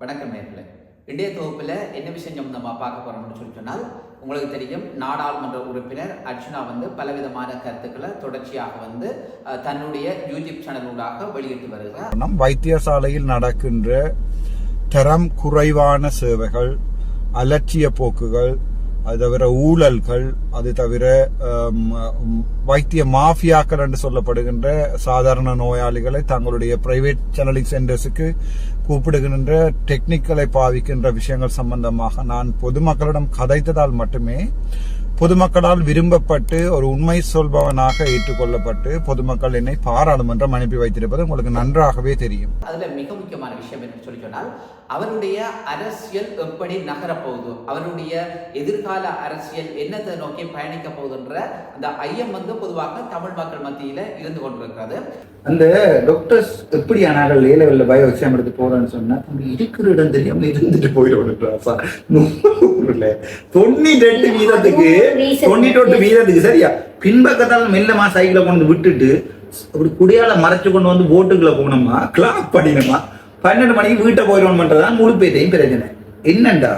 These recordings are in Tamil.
வணக்கம் நேர்களை. இன்றைய தொகுப்பில் என்ன விஷயம் நம்ம பார்க்க போகிறோம்னு சொல்லி சொன்னால் உங்களுக்கு தெரியும் நாடாளுமன்ற உறுப்பினர் அர்ச்சனா வந்து பலவிதமான கருத்துக்களை தொடர்ச்சியாக வந்து தன்னுடைய யூடியூப் சேனலூடாக வெளியிட்டு வருகிறார். நம் வைத்தியசாலையில் நடக்கின்ற தரம் குறைவான சேவைகள் அலட்சிய போக்குகள் அது தவிர ஊழல்கள் அது தவிர வைத்திய மாஃபியாக்கள் என்று சொல்லப்படுகின்ற சாதாரண நோயாளிகளை தங்களுடைய பிரைவேட் சேனலிங் சென்டர்ஸுக்கு கூப்பிடுகின்ற டெக்னிக்கலை பாவிக்கின்ற விஷயங்கள் சம்பந்தமாக நான் பொதுமக்களிடம் கதைத்ததால் மட்டுமே பொதுமக்களால் விரும்பப்பட்டு ஒரு உண்மை சொல்பவனாக ஏற்றுக்கொள்ளப்பட்டு பொதுமக்கள் என்னை பாராளுமன்றம் அனுப்பி வைத்திருப்பது உங்களுக்கு நன்றாகவே தெரியும். அதுல மிக முக்கியமான விஷயம் என்று சொல்லி சொன்னால் அவருடைய அரசியல் எப்படி நகரப் போகுது அவருடைய எதிர்கால அரசியல் என்னத்தை நோக்கி பயணிக்க போகுதுன்ற அந்த ஐயம் வந்து பொதுவாக தமிழ் மக்கள் மத்தியில இருந்து கொண்டிருக்கிறது. அந்த டாக்டர்ஸ் எப்படி ஆனார்கள் ஏ பயோ எக்ஸாம் எடுத்து போறேன்னு சொன்னா இருக்கிற இடம் தெரியாம இருந்துட்டு போயிடுவாங்க தொண்ணூத்தி எட்டு வீதத்துக்கு தொண்ணூத்தி எட்டு வீதத்துக்கு சரியா? பின்பக்கத்தால் மெல்லமா சைக்கிளை கொண்டு விட்டுட்டு அப்படி குடியால மறைச்சு கொண்டு வந்து ஓட்டுக்குள்ள போனோமா கிளாப் பண்ணினோமா பன்னெண்டு மணிக்கு வீட்டை தான் முழு பேத்தையும் பிரச்சனை என்னண்டா?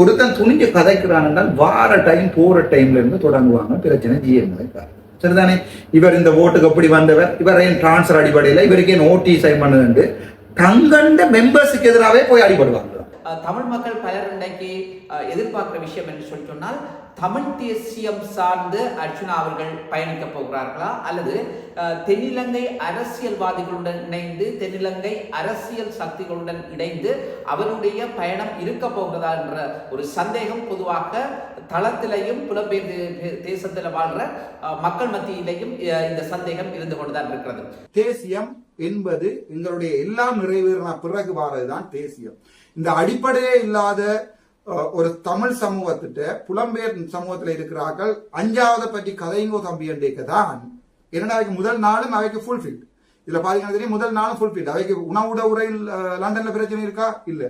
ஒருத்தன் துணிஞ்சு கதைக்கிறான் என்றால் வார டைம் போற டைம்ல இருந்து தொடங்குவாங்க பிரச்சனை ஜிஎம் சரிதானே? இவர் இந்த ஓட்டுக்கு அப்படி வந்தவர்? இவர் ஏன் டிரான்ஸ்ஃபர் அடிப்படையில் இவருக்கு ஏன் ஓட்டி சைன் பண்ணுதுண்டு தங்கண்ட மெம்பர்ஸுக்கு எதிராகவே போய் அடிபடுவாங்க. தமிழ் மக்கள் பலர் இன்றைக்கு எதிர்பார்க்குற எதிர்பார்க்கிற விஷயம் என்று சொல்லி சொன்னால் தமிழ் தேசியம் சார்ந்து அர்ஜுனா அவர்கள் பயணிக்க போகிறார்களா? அல்லது தென்னிலங்கை அரசியல்வாதிகளுடன் இணைந்து தென்னிலங்கை அரசியல் சக்திகளுடன் இணைந்து அவருடைய பயணம் இருக்க போகிறதா என்ற ஒரு சந்தேகம் பொதுவாக தளத்திலையும் புலம்பெயர் தே- வாழ்ற மக்கள் மத்தியிலையும் இந்த சந்தேகம் இருந்து கொண்டுதான் இருக்கிறது. தேசியம் என்பது எங்களுடைய எல்லாம் நிறைவேறின பிறகு வாரதுதான் தேசியம். இந்த அடிப்படையே இல்லாத ஒரு தமிழ் சமூகத்திட்ட புலம்பெயர் சமூகத்தில் இருக்கிறார்கள். அஞ்சாவது பற்றி கதைங்கோ தம்பி என்றைக்கு தான் என்னடா அவைக்கு முதல் நாளும் அவைக்கு ஃபுல்ஃபில் இதுல பாத்தீங்கன்னா தெரியும் முதல் நாளும் ஃபுல்ஃபில் அவைக்கு உணவுட உரையில் லண்டன்ல பிரச்சனை இருக்கா? இல்ல.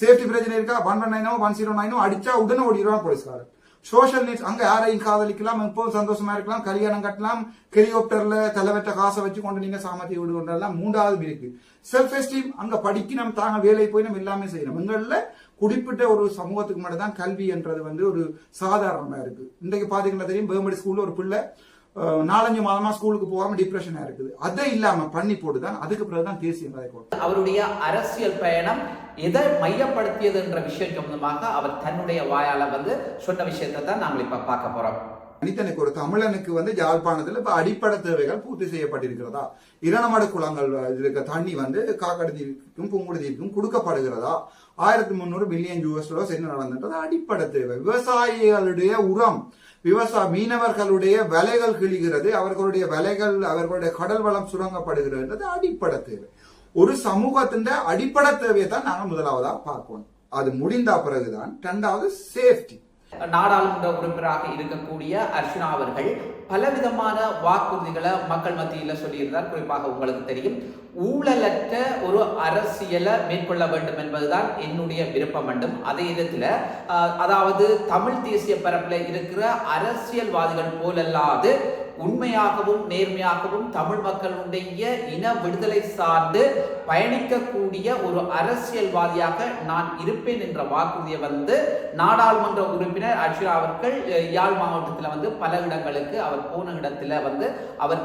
சேஃப்டி பிரச்சனை இருக்கா? One one nine one zero nine அடிச்சா உடனே ஓடிடுவான் போலீஸ்காரர். சோஷியல் நீட்ஸ் அங்க யாரையும் காதலிக்கலாம் எப்போதும் சந்தோஷமா இருக்கலாம் கல்யாணம் கட்டலாம் ஹெலிகாப்டர்ல தலைவற்ற காசை வச்சு கொண்டு நீங்க சாமத்தி வீடு கொண்டாடலாம் மூன்றாவது இருக்கு செல்ஃப் எஸ்டீம் அங்க படிக்கணும் தாங்க வேலை போய் நம்ம எல்லாமே செய்யணும். எங்கள்ல குறிப்பிட்ட ஒரு சமூகத்துக்கு மட்டும் தான் கல்வி என்றது வந்து ஒரு சாதாரணமா இருக்கு. இன்றைக்கு பாத்தீங்கன்னா தெரியும் பேர்மடி ஸ்கூல்ல ஒரு பிள்ளை நாலஞ்சு மாதமா ஸ்கூலுக்கு போகாம டிப்ரெஷனா இருக்குது. அதை இல்லாம பண்ணி போட்டுதான் அதுக்கு பிறகுதான் தேசிய கதை அவருடைய அரசியல் பயணம் எதை மையப்படுத்தியது என்ற விஷயம் சம்பந்தமாக அவர் தன்னுடைய வாயால வந்து சொன்ன விஷயத்தை தான் நாங்கள் இப்ப பார்க்க போறோம். மனிதனுக்கு ஒரு தமிழனுக்கு வந்து யாழ்ப்பாணத்தில் இப்ப அடிப்படை தேவைகள் பூர்த்தி செய்யப்பட்டிருக்கிறதா? இரணமட குளங்கள் இருக்க தண்ணி வந்து காக்கடத்தீவுக்கும் பூங்குடிதீவுக்கும் கொடுக்கப்படுகிறதா? ஆயிரத்தி முந்நூறு பில்லியன் யூஎஸ் டாலர்ஸ் என்ன நடந்தது அடிப்படை தேவை. விவசாயிகளுடைய உரம் விவசாய மீனவர்களுடைய விலைகள் கிழிகிறது அவர்களுடைய விலைகள் அவர்களுடைய கடல் வளம் சுரங்கப்படுகிறது அடிப்படை தேவை. ஒரு சமூகத்தின் அடிப்படை தேவையை தான் நாங்கள் முதலாவதாக பார்க்கணும். அது முடிந்த பிறகுதான். ரெண்டாவது சேஃப்டி நாடாளுமன்ற உறுப்பினராக இருக்கக்கூடிய அர்ச்சனா அவர்கள் பலவிதமான வாக்குறுதிகளை மக்கள் மத்தியில் சொல்லியிருந்தார். குறிப்பாக உங்களுக்கு தெரியும். ஊழலற்ற ஒரு அரசியலை மேற்கொள்ள வேண்டும் என்பதுதான் என்னுடைய விருப்பம் வேண்டும் அதே இடத்துல அதாவது தமிழ் தேசிய பரப்பில் இருக்கிற அரசியல்வாதிகள் போலல்லாது உண்மையாகவும் நேர்மையாகவும் தமிழ் மக்களுடைய இன விடுதலை சார்ந்து பயணிக்கக்கூடிய ஒரு அரசியல்வாதியாக நான் இருப்பேன் என்ற வாக்குறுதியை வந்து நாடாளுமன்ற உறுப்பினர் அர்ஷிரா அவர்கள் யாழ் மாவட்டத்தில் வந்து பல இடங்களுக்கு அவர் போன இடத்துல வந்து அவர்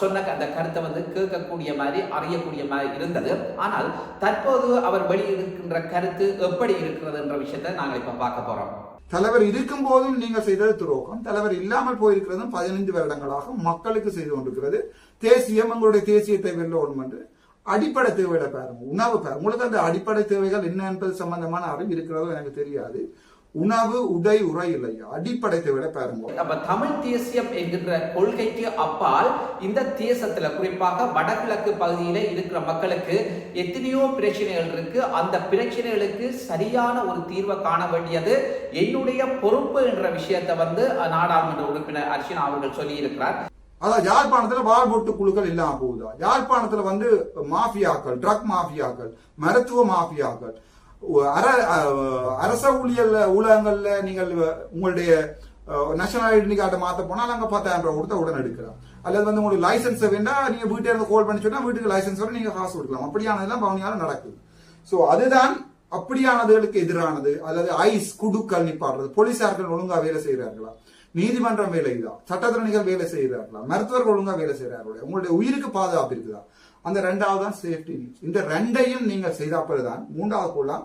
சொன்ன அந்த கருத்தை வந்து கேட்கக்கூடிய மாதிரி அறியக்கூடிய மாதிரி இருந்தது. ஆனால் தற்போது அவர் வெளியிருக்கின்ற கருத்து எப்படி இருக்கிறது என்ற விஷயத்தை நாங்கள் இப்போ பார்க்க போகிறோம் தலைவர் இருக்கும் போதும் நீங்க செய்தது துரோகம். தலைவர் இல்லாமல் போயிருக்கிறதும் பதினைந்து வருடங்களாக மக்களுக்கு செய்து கொண்டிருக்கிறது. தேசியம் உங்களுடைய தேசியத்தை வெல்ல ஒன்று என்று அடிப்படை தேவையில பாருங்க. உணவு பாருங்க. உங்களுக்கு அந்த அடிப்படை தேவைகள் என்ன என்பது சம்பந்தமான அறிவு இருக்கிறதோ எனக்கு தெரியாது. உணவு உடை உரை இல்லையா அடிப்படை தேவைகளை பாருங்க அப்ப தமிழ் தேசியம் என்கின்ற கொள்கைக்கு அப்பால் இந்த தேசத்துல குறிப்பாக வடகிழக்கு பகுதியில இருக்கிற மக்களுக்கு எத்தனையோ பிரச்சனைகள் இருக்கு. அந்த பிரச்சனைகளுக்கு சரியான ஒரு தீர்வை காண வேண்டியது என்னுடைய பொறுப்பு என்ற விஷயத்தை வந்து நாடாளுமன்ற உறுப்பினர் அர்ச்சனா அவர்கள் சொல்லி இருக்கிறார் அதான் யாழ்ப்பாணத்துல வாழ்பொட்டு குழுக்கள் இல்லாம போகுதா? யாழ்ப்பாணத்துல வந்து மாஃபியாக்கள் ட்ரக் மாஃபியாக்கள் மருத்துவ மாஃபியாக்கள் அரச ஊழியல் ஊடகங்கள்ல நீங்கள் உங்களுடைய நேஷனல் ஐடென்டி கார்டை மாத்த போனால் அங்க பத்தாயிரம் ரூபாய் கொடுத்தா உடனே எடுக்கலாம். அல்லது வந்து உங்களுக்கு லைசன்ஸ் வேண்டாம் நீங்க வீட்டை இருந்து கால் பண்ணி சொன்னா வீட்டுக்கு லைசன்ஸ் வர நீங்க காசு கொடுக்கலாம். அப்படியானதெல்லாம் பவனியால நடக்குது. சோ அதுதான் அப்படியானதுகளுக்கு எதிரானது. அல்லது ஐஸ் குடுக்கல் நிப்பாடுறது போலீசார்கள் ஒழுங்கா வேலை செய்கிறார்களா? நீதிமன்றம் வேலை இதா சட்டத்திறனிகள் வேலை செய்கிறார்களா? மருத்துவர்கள் ஒழுங்கா வேலை செய்கிறார்களா? உங்களுடைய உயிருக்கு பாதுகாப்பு இருக்குதா? அந்த ரெண்டாவது தான் சேஃப்டி நீட் இந்த ரெண்டையும் நீங்கள் செய்தாப்பது தான் மூன்றாவது போலாம்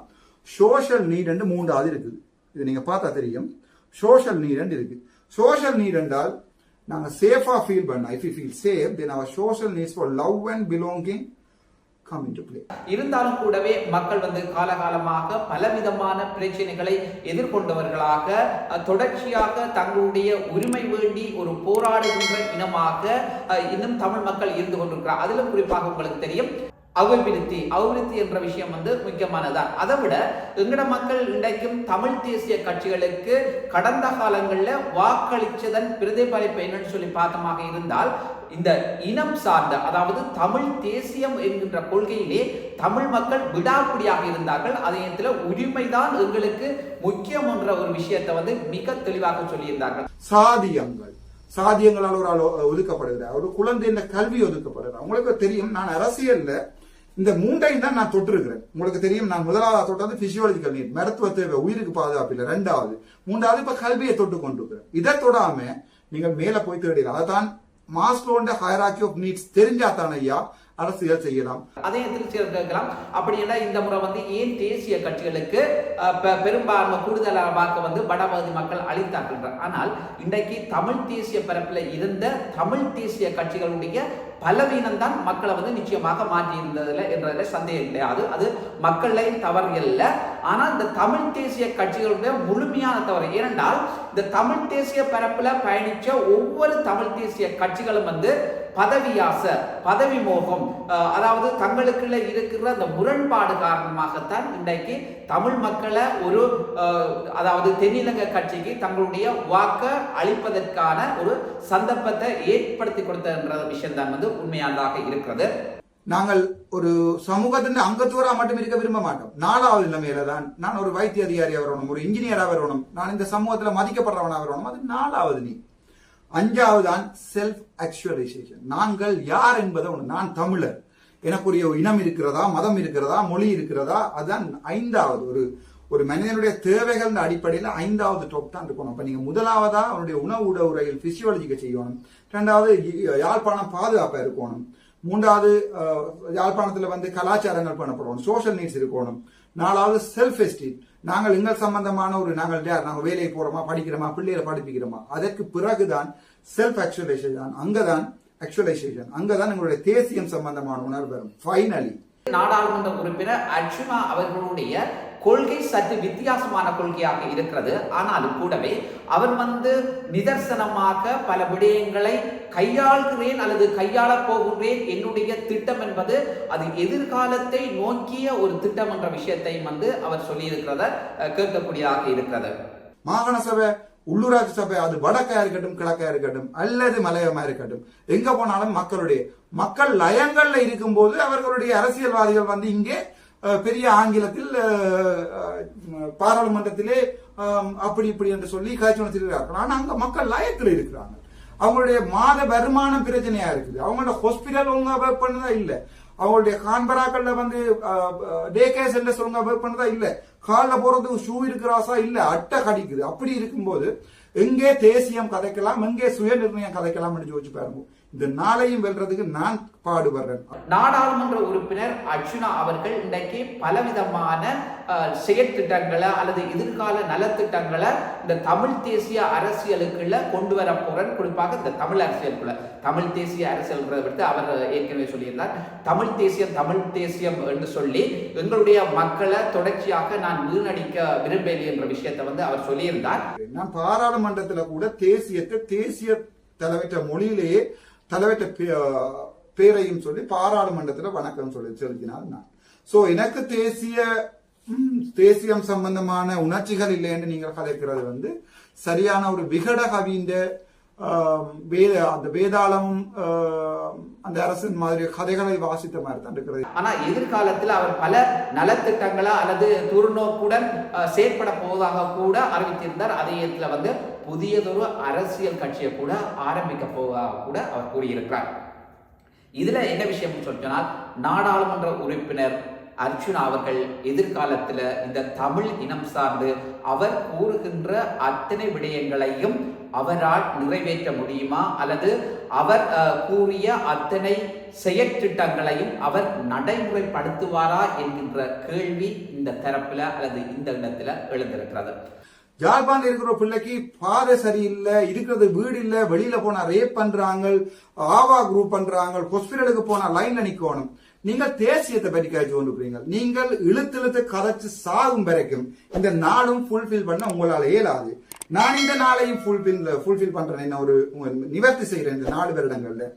சோஷியல் நீட் மூன்றாவது இருக்குது. இது நீங்க பார்த்தா தெரியும். சோஷியல் நீட் இருக்கு. சோஷியல் நீட் என்றால் நாங்க சேஃபா ஃபீல் பண்ண if you feel safe then our social needs for love and belonging come in play இருந்தாலும் கூடவே மக்கள் வந்து காலகாலமாக பலவிதமான பிரச்சனைகளை எதிர்கொண்டவர்களாக தொடர்ச்சியாக தங்களுடைய உரிமை வேண்டி ஒரு போராடுகின்ற இனமாக இன்னும் தமிழ் மக்கள் இருந்து கொண்டிருக்கிறார். அதிலும் குறிப்பாக உங்களுக்கு தெரியும் அபிவிருத்தி அபிவிருத்தி என்ற விஷயம் வந்து முக்கியமானதான் அதை விட எங்கட மக்கள் இன்றைக்கும் தமிழ் தேசிய கட்சிகளுக்கு கடந்த காலங்களில் வாக்களிச்சதன் பிரதிபலிப்பு என்னன்னு சொல்லி பார்த்தமாக இருந்தால் இந்த இனம் சார்ந்த அதாவது தமிழ் தேசியம் என்கின்ற கொள்கையிலே தமிழ் மக்கள் விடாப்பிடியாக இருந்தார்கள். அதே நேரத்தில் உரிமைதான் எங்களுக்கு முக்கியம் என்ற ஒரு விஷயத்தை வந்து மிக தெளிவாக சொல்லியிருந்தார்கள். சாதியங்கள். சாதியங்களால் ஒரு ஆள் ஒதுக்கப்படுகிறார். ஒரு இந்த கல்வி ஒதுக்கப்படுகிறார். உங்களுக்கு தெரியும் நான் அரசியல்ல இந்த மூன்றையும் தான் நான் தொட்டிருக்கிறேன். உங்களுக்கு தெரியும் நான் முதலாவது தொட்டது பிசியோலஜிக்கல் நீட் மருத்துவ தேவை உயிருக்கு பாதுகாப்பு இல்லை ரெண்டாவது மூன்றாவது இப்ப கல்வியை தொட்டு கொண்டிருக்கிறேன். இதை தொடாம நீங்கள் மேல போய் தேடலாம் அதான் மாஸ்லோண்ட ஹயராக்கி ஆஃப் நீட்ஸ் தெரிஞ்சா தானே ஐயா அரசியல் செய்யலாம். அதே நேரத்தில் சிலர் அப்படி அப்படின்னா இந்த முறை வந்து ஏன் தேசிய கட்சிகளுக்கு பெ- பெரும்பான்மை கூடுதலான வாக்கு வந்து வடபகுதி மக்கள் அளித்தார்கள்? ஆனால் இன்றைக்கு தமிழ் தேசிய பரப்பில் இருந்த தமிழ் தேசிய கட்சிகளுடைய பலவீனம் தான் மக்களை வந்து நிச்சயமாக மாற்றி இருந்ததில் என்றதில் சந்தேகம் கிடையாது அது மக்களை தவறு இல்லை ஆனால் இந்த தமிழ் தேசிய கட்சிகளுடைய முழுமையான தவறு. ஏனென்றால் இந்த தமிழ் தேசிய பரப்பில் பயணித்த ஒவ்வொரு தமிழ் தேசிய கட்சிகளும் வந்து பதவி ஆசை பதவி மோகம் அதாவது தங்களுக்குள்ள இருக்கிற அந்த முரண்பாடு காரணமாகத்தான் இன்றைக்கு தமிழ் மக்களை ஒரு அதாவது தென்னிலங்க கட்சிக்கு தங்களுடைய வாக்க அளிப்பதற்கான ஒரு சந்தர்ப்பத்தை ஏற்படுத்தி கொடுத்தன்ற விஷயம் தான் வந்து உண்மையானதாக இருக்கிறது. நாங்கள் ஒரு சமூகத்தின் அங்கத்துவராக மட்டும் இருக்க விரும்ப மாட்டோம். நாலாவது நிலைமையில தான் நான் ஒரு வைத்திய அதிகாரியாக வரணும் ஒரு இன்ஜினியராக வரணும் நான் இந்த சமூகத்தில் மதிக்கப்படுறவனாக வரணும் அது நாலாவது நீ அஞ்சாவது தான் செல்ஃப் ஆக்சுவலைசேஷன் நாங்கள் யார் என்பதை ஒன்று நான் தமிழர். எனக்குரிய இனம் இருக்கிறதா மதம் இருக்கிறதா மொழி இருக்கிறதா அதுதான் ஐந்தாவது ஒரு ஒரு மனிதனுடைய தேவைகள் அடிப்படையில் ஐந்தாவது டாப் தான் இருக்கணும். இப்போ நீங்கள் முதலாவதா அவனுடைய உணவு உடவுறையில் பிசியோலஜிக்க செய்யணும். ரெண்டாவது யாழ்ப்பாணம் பாதுகாப்பாக இருக்கணும். மூன்றாவது யாழ்ப்பாணத்தில் வந்து கலாச்சாரங்கள் பண்ணப்படணும். சோஷியல் நீட்ஸ் இருக்கணும். நாலாவது செல்ஃப் எஸ்டீம் நாங்கள் எங்கள் சம்பந்தமான ஒரு நாங்கள் யார்? நாங்கள் வேலைக்கு போறோமா படிக்கிறோமா பிள்ளைகளை படிப்பிக்கிறோமா? அதற்கு பிறகுதான் செல்ஃப் ஆக்சுவலைசேஷன் அங்கதான் ஆக்சுவலைசேஷன் அங்கதான் எங்களுடைய தேசியம் சம்பந்தமான உணர்வு வரும். ஃபைனலி நாடாளுமன்ற உறுப்பினர் அர்ஜுனா அவர்களுடைய கொள்கை சற்று வித்தியாசமான கொள்கையாக இருக்கிறது. ஆனாலும் கூடவே அவர் வந்து நிதர்சனமாக பல விடயங்களை கையாள்கிறேன் அல்லது கையாளப் போகின்றேன் என்னுடைய திட்டம் என்பது அது எதிர்காலத்தை நோக்கிய ஒரு திட்டம் என்ற விஷயத்தை வந்து அவர் சொல்லியிருக்கிறத கேட்கக்கூடியதாக இருக்கிறது. மாகாண சபை உள்ளூராட்சி சபை அது வடக்கா இருக்கட்டும் கிழக்கா இருக்கட்டும் அல்லது மலையமா இருக்கட்டும் எங்க போனாலும் மக்களுடைய மக்கள் லயங்கள்ல இருக்கும்போது அவர்களுடைய அரசியல்வாதிகள் வந்து இங்கே பெரிய ஆங்கிலத்தில் பாராளுமன்றத்திலே அப்படி இப்படி என்று சொல்லி காய்ச்சி உணர்த்திருக்கிறார்கள் ஆனால் அங்கே மக்கள் லயத்தில் இருக்கிறாங்க. அவங்களுடைய மாத வருமானம் பிரச்சனையா இருக்குது. அவங்களோட ஹாஸ்பிட்டல் ஒழுங்கா ஒர்க் பண்ணதா இல்ல. அவங்களுடைய கான்பராக்கள்ல வந்து டே கேர் சென்டர்ஸ் ஒழுங்கா ஒர்க் பண்ணதா இல்ல. காலில் போறதுக்கு ஷூ இருக்கிறாசா இல்ல. அட்டை கடிக்குது. அப்படி இருக்கும்போது எங்கே தேசியம் கதைக்கலாம் எங்கே சுய நிர்ணயம் கதைக்கலாம் யோசிச்சு பாருங்க. இந்த நாளையும் வெல்றதுக்கு நான் பாடுபடுறேன். நாடாளுமன்ற உறுப்பினர் அர்ஜுனா அவர்கள் இன்றைக்கு பலவிதமான செயற்திட்டங்களை அல்லது எதிர்கால நலத்திட்டங்களை இந்த தமிழ் தேசிய அரசியலுக்குள்ள கொண்டு வர போறேன். குறிப்பாக இந்த தமிழ் அரசியலுக்குள்ள. தமிழ் தேசிய அரசியல்ன்றதை விட்டு அவர் ஏற்கனவே சொல்லியிருந்தார். தமிழ் தேசியம் தமிழ் தேசியம் என்று சொல்லி எங்களுடைய மக்களை தொடர்ச்சியாக நான் வீணடிக்க விரும்பவில்லை என்ற விஷயத்தை வந்து அவர் சொல்லியிருந்தார். நான் பாராளுமன்றத்துல கூட தேசியத்தை தேசிய தலைவற்ற மொழியிலேயே தலைவர்கிட்ட பே- பேரையும் சொல்லி பாராளுமன்றத்துல வணக்கம் சொல்லி செலுத்தினார் நான். சோ எனக்கு தேசிய தேசியம் சம்பந்தமான உணர்ச்சிகள் இல்லை என்று நீங்கள் கதைக்கிறது வந்து சரியான ஒரு விகட கவிந்த வேத அந்த வேதாளம் அந்த அரசின் மாதிரி கதைகளை வாசித்த மாதிரி தான் இருக்கிறது. ஆனா எதிர்காலத்தில் அவர் பல நலத்திட்டங்களா அல்லது துர்நோக்குடன் செயற்பட போவதாக கூட அறிவித்திருந்தார். அதே இடத்துல வந்து புதியதொரு அரசியல் கட்சியை கூட ஆரம்பிக்க போவதாக கூட அவர் கூறியிருக்கிறார். இதுல என்ன விஷயம் சொன்னால் நாடாளுமன்ற உறுப்பினர் அர்ஜுனா அவர்கள் எதிர்காலத்தில் இந்த தமிழ் இனம் சார்ந்து அவர் கூறுகின்ற அத்தனை விடயங்களையும் அவரால் நிறைவேற்ற முடியுமா? அல்லது அவர் அஹ், கூறிய அத்தனை செயற்திட்டங்களையும் அவர் நடைமுறைப்படுத்துவாரா என்கின்ற கேள்வி இந்த தரப்பில் அல்லது இந்த இடத்துல எழுந்திருக்கிறது. யாழ்ப்பாணம் இருக்கிற பிள்ளைக்கு? பாதை சரியில்லை இருக்கிறது வீடு இல்லை வெளியில போனா ரேப் பண்றாங்க ஆவா குரூப் பண்றாங்க ஹாஸ்பிட்டலுக்கு போனா லைன்ல நிக்கணும். நீங்கள் தேசியத்தை பற்றி கழிச்சு கொண்டு நீங்கள் இழுத்து இழுத்து கதைச்சு சாகும் வரைக்கும் இந்த நாடும் ஃபுல்ஃபில் பண்ண உங்களால் இயலாது. நான் இந்த நாளையும் ஃபுல்ஃபில் ஃபுல்ஃபில் பண்றேன் என்ன ஒரு நிவர்த்தி செய்கிறேன் இந்த நாலு வருடங்கள்ல.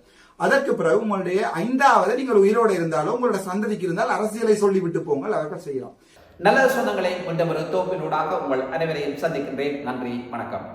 அதற்கு பிறகு உங்களுடைய ஐந்தாவது நீங்கள் உயிரோடு இருந்தாலும் உங்களோட சந்ததிக்கு இருந்தால் அரசியலை சொல்லிவிட்டு போங்கள் அவர்கள் செய்யலாம். நல்ல சொந்தங்களை கொண்ட ஒரு தோப்பினூடாக உங்கள் அனைவரையும் சந்திக்கின்றேன். நன்றி வணக்கம்.